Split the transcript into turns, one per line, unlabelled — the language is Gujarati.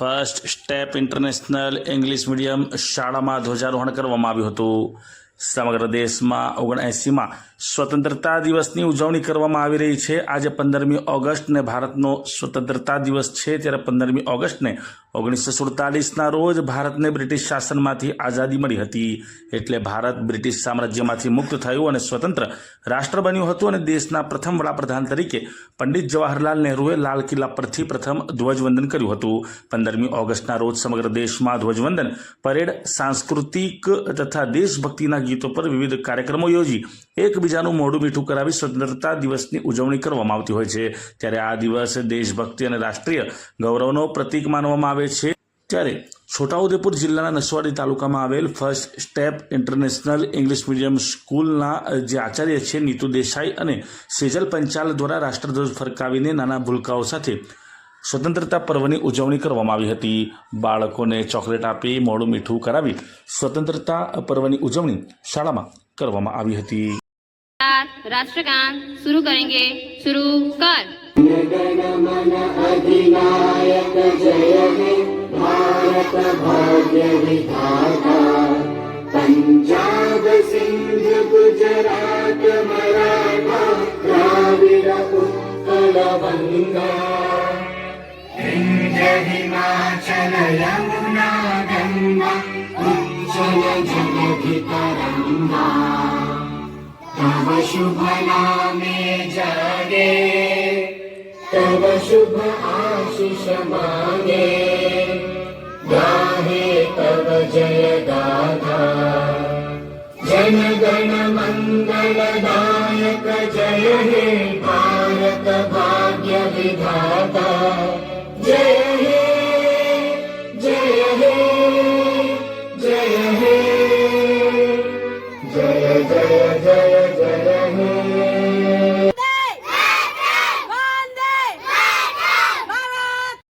First step international English medium શાળામાં ધ્વજારોહણ કરવામાં આવ્યું હતું. સમગ્ર દેશમાં ઓગણએંસીમાં સ્વતંત્રતા દિવસની ઉજવણી કરવામાં આવી રહી છે. આજે પંદરમી ઓગસ્ટને ભારતનો સ્વતંત્રતા દિવસ છે. ત્યારે પંદરમી ઓગસ્ટને ઓગણીસો સુડતાલીસના રોજ ભારતને બ્રિટિશ શાસનમાંથી આઝાદી મળી હતી. એટલે ભારત બ્રિટિશ સામ્રાજ્યમાંથી મુક્ત થયું અને સ્વતંત્ર રાષ્ટ્ર બન્યું હતું અને દેશના પ્રથમ વડાપ્રધાન તરીકે પંડિત જવાહરલાલ નહેરુએ લાલ કિલ્લા પરથી પ્રથમ ધ્વજવંદન કર્યું હતું. પંદરમી ઓગસ્ટના રોજ સમગ્ર દેશમાં ધ્વજવંદન પરેડ, સાંસ્કૃતિક તથા દેશભક્તિના ગીતો પર વિવિધ કાર્યક્રમો યોજી એકબીજાનું મોઢું મીઠું કરાવી સ્વતંત્રતા દિવસની ઉજવણી કરવામાં આવતી હોય છે. ત્યારે આ દિવસ દેશભક્તિ અને રાષ્ટ્રીય ગૌરવનો પ્રતીક માનવામાં આવે આવે છે. ત્યારે છોટાઉદેપુર જિલ્લાના નસવાડી તાલુકામાં આવેલ first step international English medium સ્કૂલના જે આચાર્ય છે નીતુ દેસાઈ અને સેજલ પંચાલ દ્વારા રાષ્ટ્રધ્વજ ફરકાવીને નાના ભૂલકાઓ સાથે સ્વતંત્રતા પર્વની ઉજવણી કરવામાં આવી હતી. બાળકોને ચોકલેટ આપી મોડું મીઠું કરાવી સ્વતંત્રતા પર્વની ઉજવણી શાળામાં કરવામાં આવી હતી.
રાષ્ટ્રગાન શરૂ
કરેંગે શરૂ કર. मराठा द्राविड उत्कल बङ्गा विन्ध्य हिमाचल यमुना गङ्गा जगधि तरङ्गा तव शुभ नामे जागे तव शुभ आशिष मागे जय हे भारत भाग्य विधाता जय हे जय हे जय हे जय जय